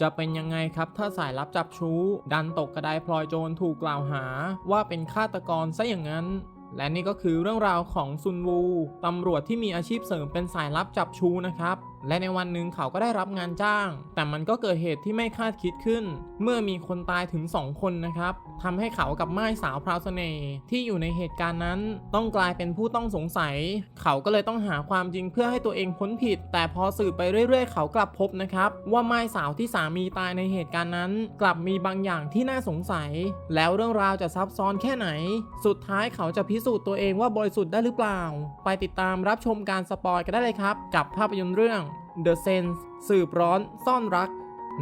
จะเป็นยังไงครับถ้าสายลับจับชู้ ดันตกกระไดพลอยโจรถูกกล่าวหา ว่าเป็นฆาตกรซะอย่างนั้น และนี่ก็คือเรื่องราวของซุนวูตำรวจที่มีอาชีพเสริมเป็นสายลับจับชูนะครับและในวันหนึ่งเขาก็ได้รับงานจ้าง แต่มันก็เกิดเหตุที่ไม่คาดคิดขึ้น เมื่อมีคนตายถึง 2 คนนะครับทำให้เขากับไม่ายสาวพราวเสน่ห์ที่อยู่ในเหตุการณ์นั้น ต้องกลายเป็นผู้ต้องสงสัย เขาก็เลยต้องหาความจริงเพื่อให้ตัวเองพ้นผิด แต่พอสืบไปเรื่อย ๆ เขากลับพบนะครับ ว่าไม่ายสาวที่สามีตายในเหตุการณ์นั้น กลับมีบางอย่างที่น่าสงสัย แล้วเรื่องราวจะซับซ้อนแค่ไหน สุดท้ายเขาจะพิสูจน์ตัวเองว่าบริสุทธิ์ได้หรือเปล่า ไปติดตามรับชมการสปอยกันได้เลยครับ กับภาพยนตร์เรื่อง The Sense สืบร้อนซ่อนรัก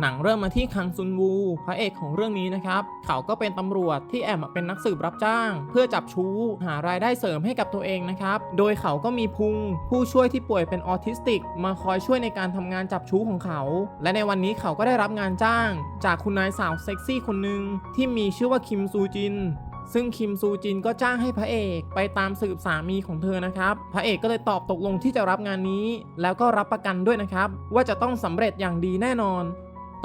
หนังเริ่มมาที่คังซุนวู พระเอกของเรื่องนี้นะครับ เขาก็เป็นตำรวจที่แอบมาเป็นนักสืบรับจ้าง เพื่อจับชู้หารายได้เสริมให้กับตัวเองนะครับ โดยเขาก็มีพุง ผู้ช่วยที่ป่วยเป็นออทิสติก มาคอยช่วยในการทำงานจับชู้ของเขา และในวันนี้เขาก็ได้รับงานจ้าง จากคุณนายสาวเซ็กซี่คนหนึ่งที่มีชื่อว่าคิมซูจิน ซึ่งคิมซูจินก็จ้างให้พระเอกไปตามสืบสามีของเธอนะครับ พระเอกก็เลยตอบตกลงที่จะรับงานนี้ แล้วก็รับประกันด้วยนะครับ ว่าจะต้องสำเร็จอย่างดีแน่นอน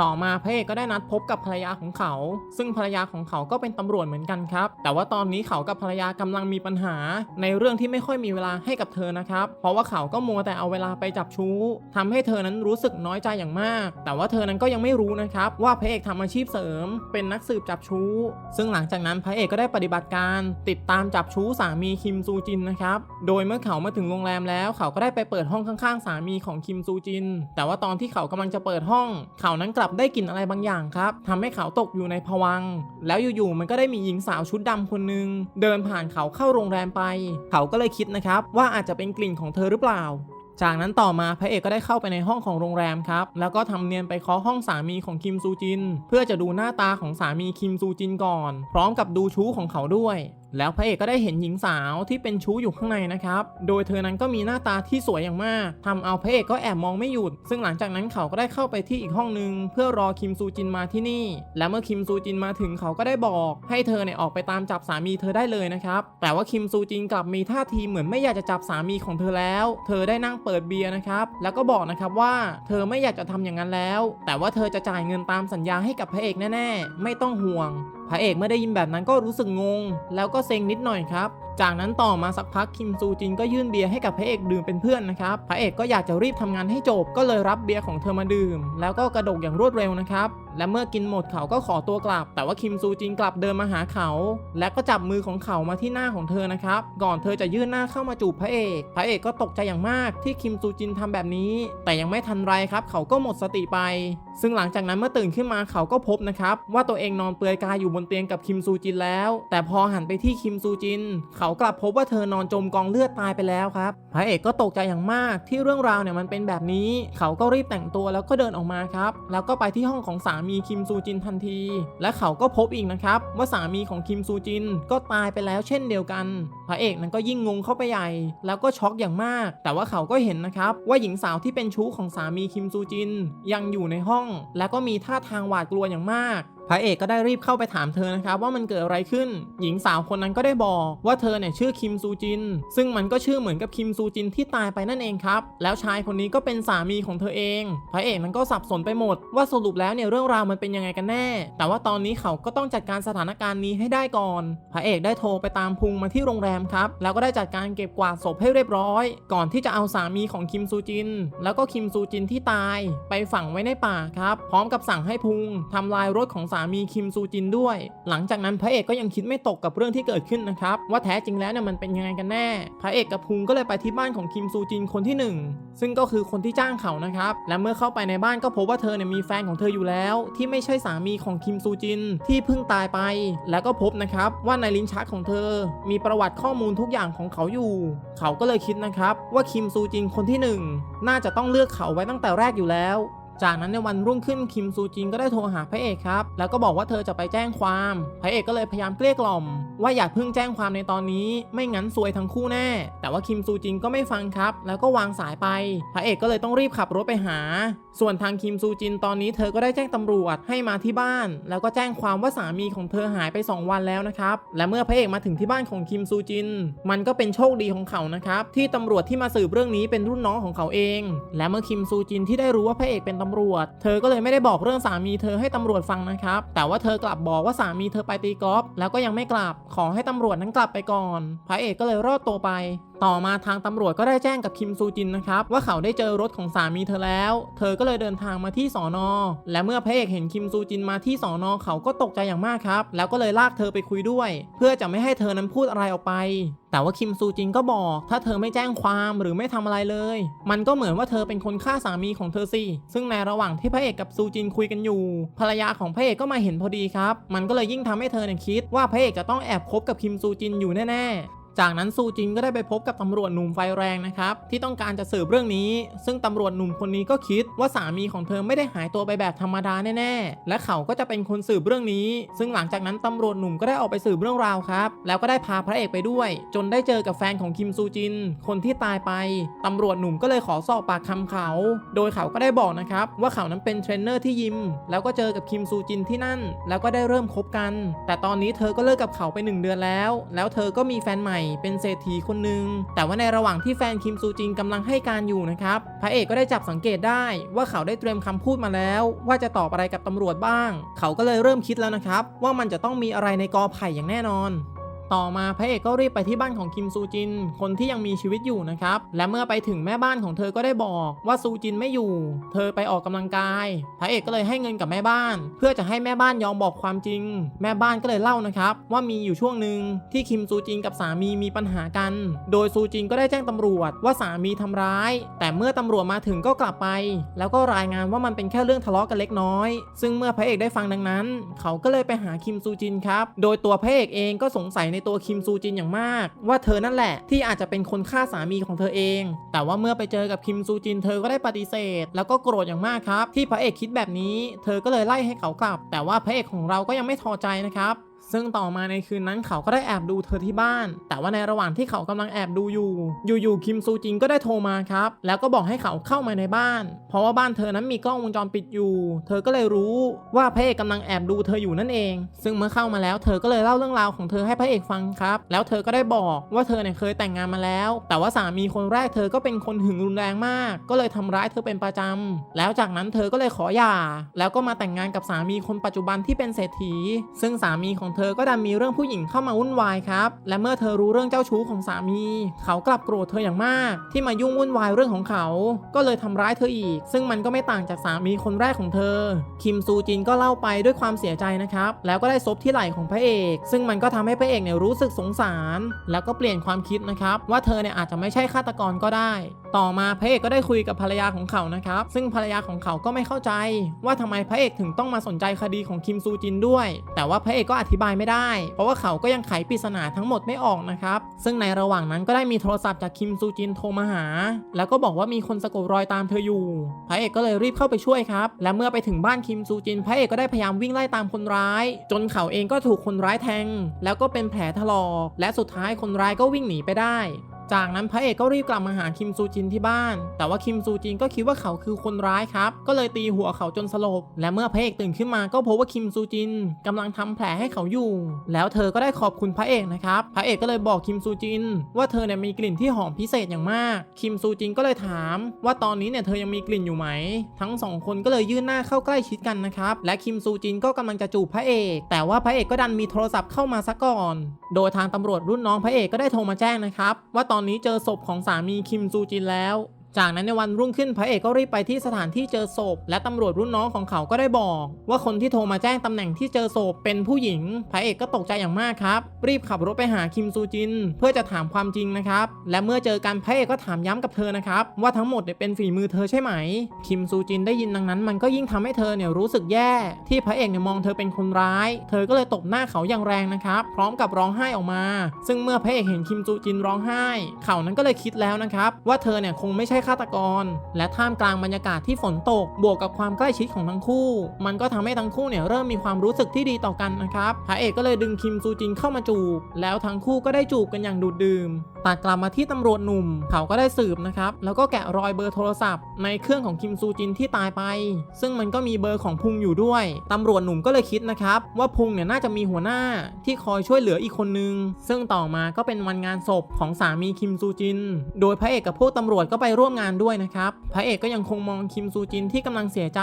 ต่อมาพระเอกก็ได้นัดพบกับภรรยาของเขา ซึ่งภรรยาของเขาก็เป็นตำรวจเหมือนกันครับ แต่ว่าตอนนี้เขากับภรรยากำลังมีปัญหา ในเรื่องที่ไม่ค่อยมีเวลาให้กับเธอนะครับ เพราะว่าเขาก็มัวแต่เอาเวลาไปจับชู้ทำให้เธอนั้นรู้สึกน้อยใจอย่างมาก แต่ว่าเธอนั้นก็ยังไม่รู้นะครับว่าพระเอกทำอาชีพเสริม เป็นนักสืบจับชู้ ซึ่งหลังจากนั้นพระเอกก็ได้ปฏิบัติการ ติดตามจับชู้สามีคิมซูจินนะครับ โดยเมื่อเขามาถึงโรงแรมแล้ว เขาก็ได้ไปเปิดห้องข้างๆ สามีของคิมซูจิน แต่ว่าตอนที่เขากำลังจะเปิดห้อง เขานั้นกลับได้กลิ่นอะไรบางอย่างครับทำให้เขาตกอยู่ในภวัง แล้วอยู่ๆมันก็ได้มีหญิงสาวชุดดำคนหนึ่งเดินผ่านเขาเข้าโรงแรมไป เขาก็เลยคิดนะครับว่าอาจจะเป็นกลิ่นของเธอหรือเปล่าจากนั้นต่อมาพระเอกก็ได้เข้าไปในห้องของโรงแรมครับ แล้วก็ทำเนียนไปเคาะห้องสามีของคิมซูจิน เพื่อจะดูหน้าตาของสามีคิมซูจินก่อน พร้อมกับดูชู้ของเขาด้วยแล้วพระเอกก็ได้เห็นหญิงสาวที่เป็นชู้อยู่ข้างในนะครับ โดยเธอนั้นก็มีหน้าตาที่สวยอย่างมากทำเอาพระเอกก็แอบมองไม่หยุด ซึ่งหลังจากนั้นเขาก็ได้เข้าไปที่อีกห้องหนึ่งเพื่อรอคิมซูจินมาที่นี่ และเมื่อคิมซูจินมาถึงเขาก็ได้บอก ให้เธอเนี่ยออกไปตามจับสามีเธอได้เลยนะครับ แต่ว่าคิมซูจินกลับมีท่าทีเหมือนไม่อยากจะจับสามีของเธอแล้ว เธอได้นั่งเปิดเบียร์นะครับ แล้วก็บอกนะครับว่าเธอไม่อยากจะทำอย่างนั้นแล้ว แต่ว่าเธอจะจ่ายเงินตามสัญญาให้กับพระเอกแน่ๆ ไม่ต้องห่วง พระเอกเมื่อได้ยินแบบนั้นก็รู้สึกงง แล้วก็เซ็งนิดหน่อยครับ จากนั้นต่อมาสักพักคิมซูจินก็ยื่นเบียร์ให้กับพระเอกดื่มเป็นเพื่อนนะครับ พระเอกก็อยากจะรีบทำงานให้จบก็เลยรับเบียร์ของเธอมาดื่ม แล้วก็กระดกอย่างรวดเร็วนะครับ และเมื่อกินหมดเขาก็ขอตัวกลับ แต่ว่าคิมซูจินกลับเดินมาหาเขา และก็จับมือของเขามาที่หน้าของเธอนะครับ ก่อนเธอจะยื่นหน้าเข้ามาจูบพระเอก พระเอกก็ตกใจอย่างมากที่คิมซูจินทำแบบนี้ แต่ยังไม่ทันไรครับ เขาก็หมดสติไป ซึ่งหลังจากนั้นเมื่อตื่นขึ้นมาเขาก็พบนะครับว่าตัวเองนอนเปลือยกายอยู่บนเตียงกับคิมซูจินแล้ว แต่พอหันไปที่คิมซูจิน เขากลับพบว่าเธอนอนจมกองเลือดตายไปแล้วครับ พระเอกก็ตกใจอย่างมากที่เรื่องราวเนี่ยมันเป็นแบบนี้ เขาก็รีบแต่งตัวแล้วก็เดินออกมาครับ แล้วก็ไปที่ห้องของสามีมีคิมซูจินทันที และเขาก็พบอีกนะครับว่าสามีของคิมซูจินก็ตายไปแล้วเช่นเดียวกันพระเอกนั้นก็ยิ่งงงเข้าไปใหญ่ แล้วก็ช็อกอย่างมาก แต่ว่าเขาก็เห็นนะครับว่าหญิงสาวที่เป็นชู้ของสามีคิมซูจินยังอยู่ในห้อง แล้วก็มีท่าทางหวาดกลัวอย่างมาก พระเอกก็ได้รีบเข้าไปถามเธอนะครับว่ามันเกิดอะไรขึ้น หญิงสาวคนนั้นก็ได้บอกว่าเธอเนี่ยชื่อคิมซูจิน ซึ่งมันก็ชื่อเหมือนกับคิมซูจินที่ตายไปนั่นเองครับ แล้วชายคนนี้ก็เป็นสามีของเธอเอง พระเอกนั้นก็สับสนไปหมด ว่าสรุปแล้วเนี่ยเรื่องราวมันเป็นยังไงกันแน่ แต่ว่าตอนนี้เขาก็ต้องจัดการสถานการณ์นี้ให้ได้ก่อน พระเอกได้โทรไปตามพุงมาที่โรงแรมครับ แล้วก็ได้จัดการเก็บกวาดศพให้เรียบร้อย ก่อนที่จะเอาสามีของคิมซูจิน แล้วก็คิมซูจินที่ตาย ไปฝังไว้ในป่าครับ พร้อมกับสั่งให้พุงทำลายรถของสาามีคิมซูจินด้วย หลังจากนั้นพระเอกก็ยังคิดไม่ตกกับเรื่องที่เกิดขึ้นนะครับว่าแท้จริงแล้วเนี่ยมันเป็นยังไงกันแน่ พระเอกกับพุงก็เลยไปที่บ้านของคิมซูจินคนที่หนึ่งซึ่งก็คือคนที่จ้างเขานะครับและเมื่อเข้าไปในบ้านก็พบว่าเธอเนี่ยมีแฟนของเธออยู่แล้ว ที่ไม่ใช่สามีของคิมซูจินที่เพิ่งตายไป แล้วก็พบนะครับว่าในลิ้นชักของเธอ มีประวัติข้อมูลทุกอย่างของเขาอยู่ เขาก็เลยคิดนะครับว่าคิมซูจินคนที่หนึ่งน่าจะต้องเลือกเขาไว้ตั้งแต่แรกอยู่แล้ว จากนั้นในวันรุ่งขึ้นคิมซูจินก็ได้โทรหาพระเอกครับ แล้วก็บอกว่าเธอจะไปแจ้งความ พระเอกก็เลยพยายามเกลี้ยกล่อม ว่าอย่าเพิ่งแจ้งความในตอนนี้ ไม่งั้นซวยทั้งคู่แน่ แต่ว่าคิมซูจินก็ไม่ฟังครับ แล้วก็วางสายไป พระเอกก็เลยต้องรีบขับรถไปหา ส่วนทางคิมซูจินตอนนี้เธอก็ได้แจ้งตำรวจให้มาที่บ้าน แล้วก็แจ้งความว่าสามีของเธอหายไป 2 วันแล้วนะครับ และเมื่อพระเอกมาถึงที่บ้านของคิมซูจิน มันก็เป็นโชคดีของเขานะครับ ที่ตำรวจที่มาสืบเรื่องนี้เป็นรุ่นน้องของเขาเอง และเมื่อคิมซูจินที่ได้รู้ว่าพระเอกเป็นตำรวจ เธอก็เลยไม่ได้บอกเรื่องสามีเธอให้ตำรวจฟังนะครับ แต่ว่าเธอกลับบอกว่าสามีเธอไปตีกอล์ฟแล้วก็ยังไม่กลับ ขอให้ตำรวจนั้นกลับไปก่อน พระเอกก็เลยรอดตัวไปต่อมาทางตำรวจก็ได้แจ้งกับคิมซูจินนะครับว่าเขาได้เจอรถของสามีเธอแล้ว เธอก็เลยเดินทางมาที่สอนอและเมื่อพระเอกเห็นคิมซูจินมาที่สอนอเขาก็ตกใจอย่างมากครับ แล้วก็เลยลากเธอไปคุยด้วย เพื่อจะไม่ให้เธอนั้นพูดอะไรออกไป แต่ว่าคิมซูจินก็บอก ถ้าเธอไม่แจ้งความหรือไม่ทำอะไรเลย มันก็เหมือนว่าเธอเป็นคนฆ่าสามีของเธอสิซึ่งในระหว่างที่พระเอกกับซูจินคุยกันอยู่ ภรรยาของพระเอกก็มาเห็นพอดีครับ มันก็เลยยิ่งทำให้เธอเนี่ยคิดว่าพระเอกจะต้องแอบคบกับคิมซูจินอยู่แน่ๆ จากนั้นซูจินก็ได้ไปพบกับตำรวจหนุ่มไฟแรงนะครับที่ต้องการจะสืบเรื่องนี้ ซึ่งตำรวจหนุ่มคนนี้ก็คิดว่าสามีของเธอไม่ได้หายตัวไปแบบธรรมดาแน่ๆ และเขาก็จะเป็นคนสืบเรื่องนี้ ซึ่งหลังจากนั้นตำรวจหนุ่มก็ได้ออกไปสืบเรื่องราวครับ แล้วก็ได้พาพระเอกไปด้วย จนได้เจอกับแฟนของคิมซูจิน คนที่ตายไปตำรวจหนุ่มก็เลยขอสอบปากคำเขา โดยเขาก็ได้บอกนะครับว่าเขานั้นเป็นเทรนเนอร์ที่ยิม แล้วก็เจอกับคิมซูจินที่นั่น แล้วก็ได้เริ่มคบกัน แต่ตอนนี้เธอก็เลิกกับเขาไปหนึ่งเดือนแล้ว แล้วเธอก็มีแฟนใหม่เป็นเศรษฐีคนหนึ่งแต่ว่าในระหว่างที่แฟนคิมซูจินกำลังให้การอยู่นะครับพระเอกก็ได้จับสังเกตได้ว่าเขาได้เตรียมคำพูดมาแล้ว ว่าจะตอบอะไรกับตำรวจบ้าง เขาก็เลยเริ่มคิดแล้วนะครับ ว่ามันจะต้องมีอะไรในกอไผ่อย่างแน่นอน ต่อมาพระเอกก็รีบไปที่บ้านของคิมซูจิน คนที่ยังมีชีวิตอยู่นะครับ และเมื่อไปถึงแม่บ้านของเธอก็ได้บอกว่าซูจินไม่อยู่ เธอไปออกกำลังกาย พระเอกก็เลยให้เงินกับแม่บ้าน เพื่อจะให้แม่บ้านยอมบอกความจริง แม่บ้านก็เลยเล่านะครับ ว่ามีอยู่ช่วงหนึ่งที่คิมซูจินกับสามีมีปัญหากัน โดยซูจินก็ได้แจ้งตำรวจว่าสามีทำร้าย แต่เมื่อตำรวจมาถึงก็กลับไป แล้วก็รายงานว่ามันเป็นแค่เรื่องทะเลาะกันเล็กน้อย ซึ่งเมื่อพระเอกได้ฟังดังนั้น เขาก็เลยไปหาคิมซูจินครับ โดยตัวพระเอกเองก็สงสัยในตัวคิมซูจินอย่างมาก ว่าเธอนั่นแหละที่อาจจะเป็นคนฆ่าสามีของเธอเอง แต่ว่าเมื่อไปเจอกับคิมซูจินเธอก็ได้ปฏิเสธ แล้วก็โกรธอย่างมากครับ ที่พระเอกคิดแบบนี้ เธอก็เลยไล่ให้เขากลับ แต่ว่าพระเอกของเราก็ยังไม่ทอใจนะครับ ซึ่งต่อมาในคืนนั้นเขาก็ได้แอบดูเธอที่บ้าน แต่ว่าในระหว่างที่เขากำลังแอบดูอยู่ อยู่ๆคิมซูจินก็ได้โทรมาครับ แล้วก็บอกให้เขาเข้ามาในบ้าน เพราะว่าบ้านเธอนั้นมีกล้องวงจรปิดอยู่ เธอก็เลยรู้ว่าพระเอกกำลังแอบดูเธออยู่นั่นเอง ซึ่งเมื่อเข้ามาแล้วเธอก็เลยเล่าเรื่องราวของเธอให้พระเอกฟังครับ แล้วเธอก็ได้บอกว่าเธอเนี่ยเคยแต่งงานมาแล้ว แต่ว่าสามีคนแรกเธอก็เป็นคนหึงรุนแรงมาก ก็เลยทำร้ายเธอเป็นประจำแล้วจากนั้นเธอก็เลยขอหย่า แล้วก็มาแต่งงานกับสามีคนปัจจุบันที่เป็นเศรษฐี ซึ่งสามีของเธอก็ดันมีเรื่องผู้หญิงเข้ามาวุ่นวายครับ และเมื่อเธอรู้เรื่องเจ้าชู้ของสามี เขากลับโกรธเธออย่างมาก ที่มายุ่งวุ่นวายเรื่องของเขา ก็เลยทำร้ายเธออีก ซึ่งมันก็ไม่ต่างจากสามีคนแรกของเธอ คิมซูจินก็เล่าไปด้วยความเสียใจนะครับ แล้วก็ได้ซบที่ไหล่ของพระเอก ซึ่งมันก็ทำให้พระเอกเนี่ยรู้สึกสงสาร แล้วก็เปลี่ยนความคิดนะครับ ว่าเธอเนี่ยอาจจะไม่ใช่ฆาตกรก็ได้ ต่อมาพระเอกก็ได้คุยกับภรรยาของเขานะครับ ซึ่งภรรยาของเขาก็ไม่เข้าใจ ว่าทำไมพระเอกถึงต้องมาสนใจคดีของคิมซูจินด้วย แต่ว่าพระเอกก็อธิบายไม่ได้ เพราะว่าเขาก็ยังไขปริศนาทั้งหมดไม่ออกนะครับ ซึ่งในระหว่างนั้นก็ได้มีโทรศัพท์จากคิมซูจินโทรมาหา แล้วก็บอกว่ามีคนสะกดรอยตามเธออยู่ พระเอกก็เลยรีบเข้าไปช่วยครับ และเมื่อไปถึงบ้านคิมซูจิน พระเอกก็ได้พยายามวิ่งไล่ตามคนร้าย จนเขาเองก็ถูกคนร้ายแทง แล้วก็เป็นแผลถลอก และสุดท้ายคนร้ายก็วิ่งหนีไปได้ จากนั้นพระเอกก็รีบกลับมาหาคิมซูจินที่บ้าน แต่ว่าคิมซูจินก็คิดว่าเขาคือคนร้ายครับ ก็เลยตีหัวเขาจนสลบ และเมื่อพระเอกตื่นขึ้นมาก็พบว่าคิมซูจินกำลังทำแผลให้เขาอยู่ แล้วเธอก็ได้ขอบคุณพระเอกนะครับ พระเอกก็เลยบอกคิมซูจิน ว่าเธอเนี่ยมีกลิ่นที่หอมพิเศษอย่างมาก คิมซูจินก็เลยถามว่าตอนนี้เนี่ยเธอยังมีกลิ่นอยู่ไหม ทั้งสองคนก็เลยยื่นหน้าเข้าใกล้ชิดกันนะครับ และคิมซูจินก็กำลังจะจูบพระเอก แต่ว่าพระเอกก็ดันมีโทรศัพท์เข้ามาซะก่อน โดยทางตำรวจรุ่นน้องพระเอกก็ได้โทรมาแจ้งนะครับว่าตอนอนนี้เจอศพของสามีคิมซูจินแล้ว จากนั้นในวันรุ่งขึ้นพระเอกก็รีบไปที่สถานที่เจอศพ และตำรวจรุ่นน้องของเขาก็ได้บอก ว่าคนที่โทรมาแจ้งตำแหน่งที่เจอศพเป็นผู้หญิง พระเอกก็ตกใจอย่างมากครับ รีบขับรถไปหาคิมซูจิน เพื่อจะถามความจริงนะครับ และเมื่อเจอกันพระเอกก็ถามย้ำกับเธอนะครับ ว่าทั้งหมดเนี่ยเป็นฝีมือเธอใช่ไหม คิมซูจินได้ยินดังนั้น มันก็ยิ่งทำให้เธอเนี่ยรู้สึกแย่ ที่พระเอกเนี่ยมองเธอเป็นคนร้าย เธอก็เลยตบหน้าเขาอย่างแรงนะครับ พร้อมกับร้องไห้ออกมา ซึ่งเมื่อพระเอกเห็นคิมซูจินร้องไห้ เขานั้นก็เลยคิดแล้วนะครับว่าเธอเนี่ยคงไม่ใช่ฆาตกร และท่ามกลางบรรยากาศที่ฝนตก บวกกับความใกล้ชิดของทั้งคู่ มันก็ทำให้ทั้งคู่เนี่ยเริ่มมีความรู้สึกที่ดีต่อกันนะครับพระเอกก็เลยดึงคิมซูจินเข้ามาจูบ แล้วทั้งคู่ก็ได้จูบกันอย่างดูดดื่มตัดกลับมาที่ตำรวจหนุ่ม เขาก็ได้สืบนะครับ แล้วก็แกะรอยเบอร์โทรศัพท์ ในเครื่องของคิมซูจินที่ตายไป ซึ่งมันก็มีเบอร์ของพุงอยู่ด้วยตำรวจหนุ่มก็เลยคิดนะครับว่าพุงเนี่ยน่าจะมีหัวหน้าที่คอยช่วยเหลืออีกคนนึง ซึ่งต่อมาก็เป็นวันงานศพของสามีคิมซูจิน โดยพระเอกกับพวกตำรวจก็ไปร่วมงานด้วยนะครับ พระเอกก็ยังคงมองคิมซูจินที่กำลังเสียใจ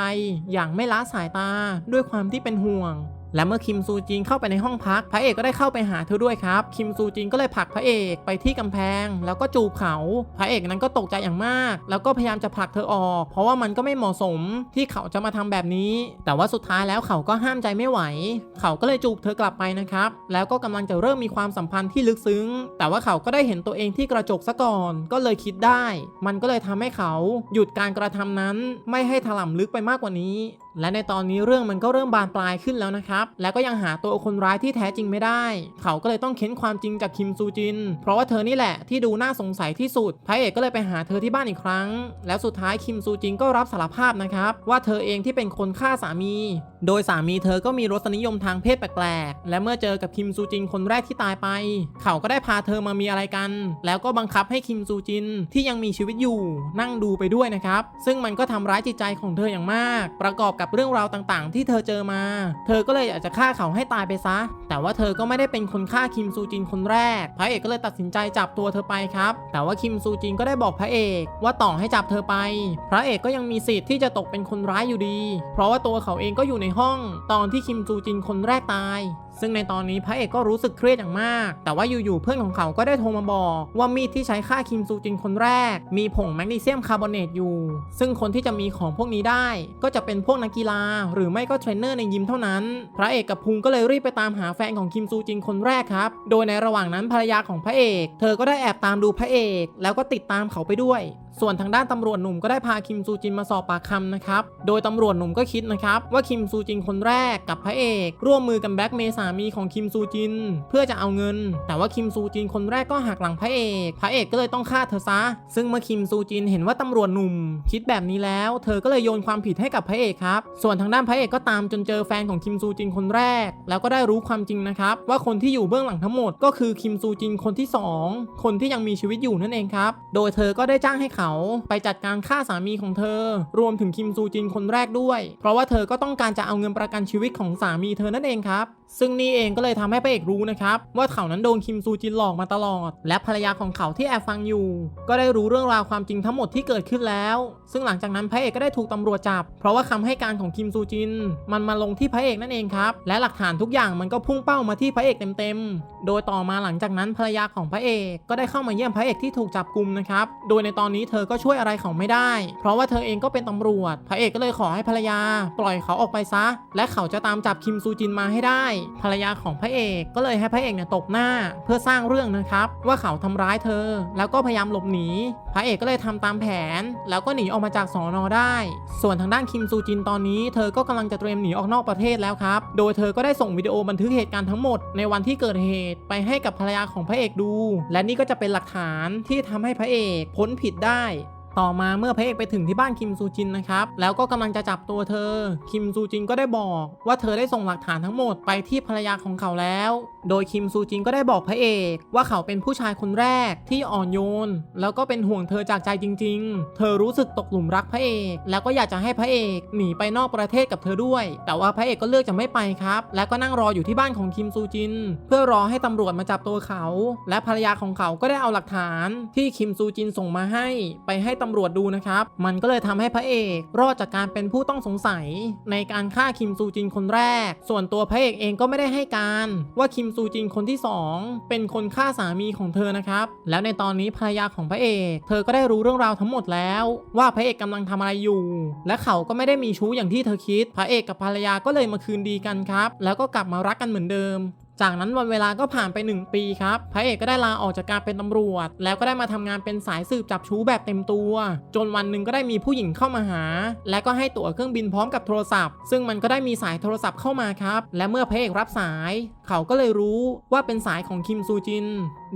อย่างไม่ละสายตาด้วยความที่เป็นห่วง และเมื่อคิมซูจินเข้าไปในห้องพัก พระเอกก็ได้เข้าไปหาเธอด้วยครับ คิมซูจินก็เลยผลักพระเอกไปที่กำแพง แล้วก็จูบเขา พระเอกนั้นก็ตกใจอย่างมาก แล้วก็พยายามจะผลักเธอออก เพราะว่ามันก็ไม่เหมาะสมที่เขาจะมาทำแบบนี้ แต่ว่าสุดท้ายแล้วเขาก็ห้ามใจไม่ไหว เขาก็เลยจูบเธอกลับไปนะครับ แล้วก็กำลังจะเริ่มมีความสัมพันธ์ที่ลึกซึ้ง แต่ว่าเขาก็ได้เห็นตัวเองที่กระจกซะก่อน ก็เลยคิดได้ มันก็เลยทำให้เขาหยุดการกระทำนั้น ไม่ให้ถล่ำลึกไปมากกว่านี้ และในตอนนี้เรื่องมันก็เริ่มบานปลายขึ้นแล้วนะครับ แล้วก็ยังหาตัวคนร้ายที่แท้จริงไม่ได้ เขาก็เลยต้องเค้นความจริงจากคิมซูจิน เพราะว่าเธอนี่แหละที่ดูน่าสงสัยที่สุด พระเอกก็เลยไปหาเธอที่บ้านอีกครั้ง แล้วสุดท้ายคิมซูจินก็รับสารภาพนะครับ ว่าเธอเองที่เป็นคนฆ่าสามี โดยสามีเธอก็มีรสนิยมทางเพศแปลกๆ และเมื่อเจอกับคิมซูจินคนแรกที่ตายไป เขาก็ได้พาเธอมามีอะไรกัน แล้วก็บังคับให้คิมซูจินที่ยังมีชีวิตอยู่ นั่งดูไปด้วยนะครับ ซึ่งมันก็ทำร้ายจิตใจของเธออย่างมาก ประกอบกับเรื่องราวต่างๆ ที่เธอเจอมา เธอก็เลยอยากจะฆ่าเขาให้ตายไปซะ แต่ว่าเธอก็ไม่ได้เป็นคนฆ่าคิมซูจินคนแรก พระเอกก็เลยตัดสินใจจับตัวเธอไปครับ แต่ว่าคิมซูจินก็ได้บอกพระเอกว่าต่อให้จับเธอไป พระเอกก็ยังมีสิทธิ์ที่จะตกเป็นคนร้ายอยู่ดี เพราะว่าตัวเขาเองก็อยู่ในห้อง ตอนที่คิมซูจินคนแรกตาย ซึ่งในตอนนี้พระเอกก็รู้สึกเครียดอย่างมาก แต่ว่าอยู่ๆเพื่อนของเขาก็ได้โทรมาบอก ว่ามีดที่ใช้ฆ่าคิมซูจินคนแรก มีผงแมกนีเซียมคาร์บอเนตอยู่ ซึ่งคนที่จะมีของพวกนี้ได้ ก็จะเป็นพวกนักกีฬา หรือไม่ก็เทรนเนอร์ในยิมเท่านั้น พระเอกกับพุงก็เลยรีบไปตามหาแฟนของคิมซูจินคนแรกครับ โดยในระหว่างนั้นภรรยาของพระเอก เธอก็ได้แอบตามดูพระเอก แล้วก็ติดตามเขาไปด้วย ส่วนทางด้านตำรวจหนุ่มก็ได้พาคิมซูจินมาสอบปากคำนะครับ โดยตำรวจหนุ่มก็คิดนะครับว่าคิมซูจินคนแรกกับพระเอก ร่วมมือกันแบล็กเมย์สามีของคิมซูจิน เพื่อจะเอาเงิน แต่ว่าคิมซูจินคนแรกก็หักหลังพระเอก พระเอกก็เลยต้องฆ่าเธอซะ ซึ่งเมื่อคิมซูจินเห็นว่าตำรวจหนุ่ม คิดแบบนี้แล้ว เธอก็เลยโยนความผิดให้กับพระเอกครับ ส่วนทางด้านพระเอกก็ตามจนเจอแฟนของคิมซูจินคนแรก แล้วก็ได้รู้ความจริงนะครับว่าคนที่อยู่เบื้องหลังทั้งหมดก็คือคิมซูจินคนที่สองคนที่ยังมีชีวิตอยู่นั่นเองครับ โดยเธอก็ได้จ้างให้เขาไปจัดการฆ่าสามีของเธอ รวมถึงคิมซูจินคนแรกด้วย เพราะว่าเธอก็ต้องการจะเอาเงินประกันชีวิตของสามีเธอนั่นเองครับซึ่งนี่เองก็เลยทำให้พระเอกรู้นะครับ ว่าเขานั้นโดนคิมซูจินหลอกมาตลอด และภรรยาของเขาที่แอบฟังอยู่ ก็ได้รู้เรื่องราวความจริงทั้งหมดที่เกิดขึ้นแล้ว ซึ่งหลังจากนั้นพระเอกก็ได้ถูกตำรวจจับ เพราะว่าคำให้การของคิมซูจิน มันมาลงที่พระเอกนั่นเองครับ และหลักฐานทุกอย่างมันก็พุ่งเป้ามาที่พระเอกเต็มๆ โดยต่อมาหลังจากนั้นภรรยาของพระเอกก็ได้เข้ามาเยี่ยมพระเอกที่ถูกจับกลุ่มนะครับ โดยในตอนนี้เธอก็ช่วยอะไรเขาไม่ได้ เพราะว่าเธอเองก็เป็นตำรวจ พระเอกก็เลยขอให้ภรรยา ปล่อยเขาออกไปซะ และเขาจะตามจับคิมซูจินมาให้ได้ภรรยาของพระเอกก็เลยให้พระเอกเนี่ยตบหน้าเพื่อสร้างเรื่องนะครับ ว่าเขาทำร้ายเธอ แล้วก็พยายามหลบหนี พระเอกก็เลยทำตามแผน แล้วก็หนีออกมาจากสอนอได้ ส่วนทางด้านคิมซูจินตอนนี้ เธอก็กำลังจะเตรียมหนีออกนอกประเทศแล้วครับ โดยเธอก็ได้ส่งวิดีโอบันทึกเหตุการณ์ทั้งหมดในวันที่เกิดเหตุไปให้กับภรรยาของพระเอกดู และนี่ก็จะเป็นหลักฐานที่ทำให้พระเอกพ้นผิดได้ ต่อมาเมื่อพระเอกไปถึงที่บ้านคิมซูจินนะครับ แล้วก็กำลังจะจับตัวเธอ คิมซูจินก็ได้บอกว่าเธอได้ส่งหลักฐานทั้งหมดไปที่ภรรยาของเขาแล้ว โดยคิมซูจินก็ได้บอกพระเอกว่าเขาเป็นผู้ชายคนแรกที่อ่อนโยน แล้วก็เป็นห่วงเธอจากใจจริง ๆ เธอรู้สึกตกหลุมรักพระเอก แล้วก็อยากจะให้พระเอกหนีไปนอกประเทศกับเธอด้วย แต่ว่าพระเอกก็เลือกจะไม่ไปครับ และก็นั่งรออยู่ที่บ้านของคิมซูจิน เพื่อรอให้ตำรวจมาจับตัวเขา และภรรยาของเขาก็ได้เอาหลักฐานที่คิมซูจินส่งมาให้ไปให้ตำรวจดูนะครับ มันก็เลยทำให้พระเอก รอดจากการเป็นผู้ต้องสงสัย ในการฆ่าคิมซูจินคนแรก ส่วนตัวพระเอกเองก็ไม่ได้ให้การว่าคิมซูจินคนที่สองเป็นคนฆ่าสามีของเธอนะครับ แล้วในตอนนี้ภรรยาของพระเอก เธอก็ได้รู้เรื่องราวทั้งหมดแล้ว ว่าพระเอกกำลังทำอะไรอยู่ และเขาก็ไม่ได้มีชู้อย่างที่เธอคิด พระเอกกับภรรยาก็เลยมาคืนดีกันครับ แล้วก็กลับมารักกันเหมือนเดิม จากนั้นวันเวลาก็ผ่านไป 1 ปีครับ พระเอกก็ได้ลาออกจากการเป็นตำรวจ แล้วก็ได้มาทำงานเป็นสายสืบจับชู้แบบเต็มตัว จนวันหนึ่งก็ได้มีผู้หญิงเข้ามาหา และก็ให้ตั๋วเครื่องบินพร้อมกับโทรศัพท์ ซึ่งมันก็ได้มีสายโทรศัพท์เข้ามาครับ และเมื่อพระเอกรับสายเขาก็เลยรู้ว่าเป็นสายของคิมซูจิน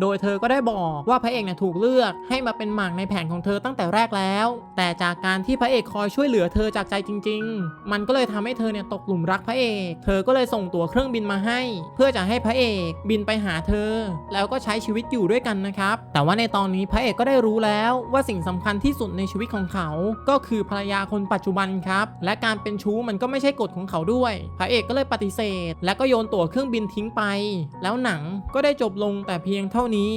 โดยเธอก็ได้บอกว่าพระเอกเนี่ยถูกเลือกให้มาเป็นหมากในแผนของเธอตั้งแต่แรกแล้ว แต่จากการที่พระเอกคอยช่วยเหลือเธอจากใจจริง ๆ มันก็เลยทำให้เธอเนี่ยตกหลุมรักพระเอก เธอก็เลยส่งตั๋วเครื่องบินมาให้ เพื่อจะให้พระเอกบินไปหาเธอ แล้วก็ใช้ชีวิตอยู่ด้วยกันนะครับ แต่ว่าในตอนนี้พระเอกก็ได้รู้แล้วว่าสิ่งสำคัญที่สุดในชีวิตของเขา ก็คือภรรยาคนปัจจุบันครับ และการเป็นชู้มันก็ไม่ใช่กฎของเขาด้วย พระเอกก็เลยปฏิเสธ และก็โยนตั๋วเครื่องบินทิ้งไป แล้วหนังก็ได้จบลงแต่เพียงเท่านี้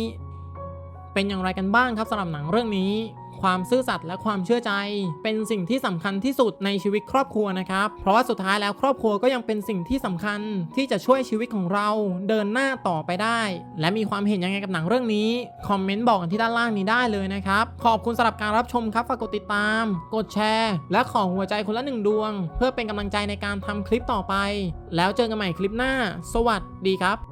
เป็นอย่างไรกันบ้างครับสำหรับหนังเรื่องนี้ ความซื่อสัตย์และความเชื่อใจ เป็นสิ่งที่สำคัญที่สุดในชีวิตครอบครัวนะครับ เพราะว่าสุดท้ายแล้วครอบครัวก็ยังเป็นสิ่งที่สำคัญที่จะช่วยชีวิตของเราเดินหน้าต่อไปได้ และมีความเห็นยังไงกับหนังเรื่องนี้ คอมเมนต์บอกกันที่ด้านล่างนี้ได้เลยนะครับ ขอบคุณสำหรับการรับชมครับฝากกดติดตาม กดแชร์ และขอหัวใจคนละหนึ่งดวง เพื่อเป็นกำลังใจในการทำคลิปต่อไป แล้วเจอกันใหม่คลิปหน้า สวัสดีครับ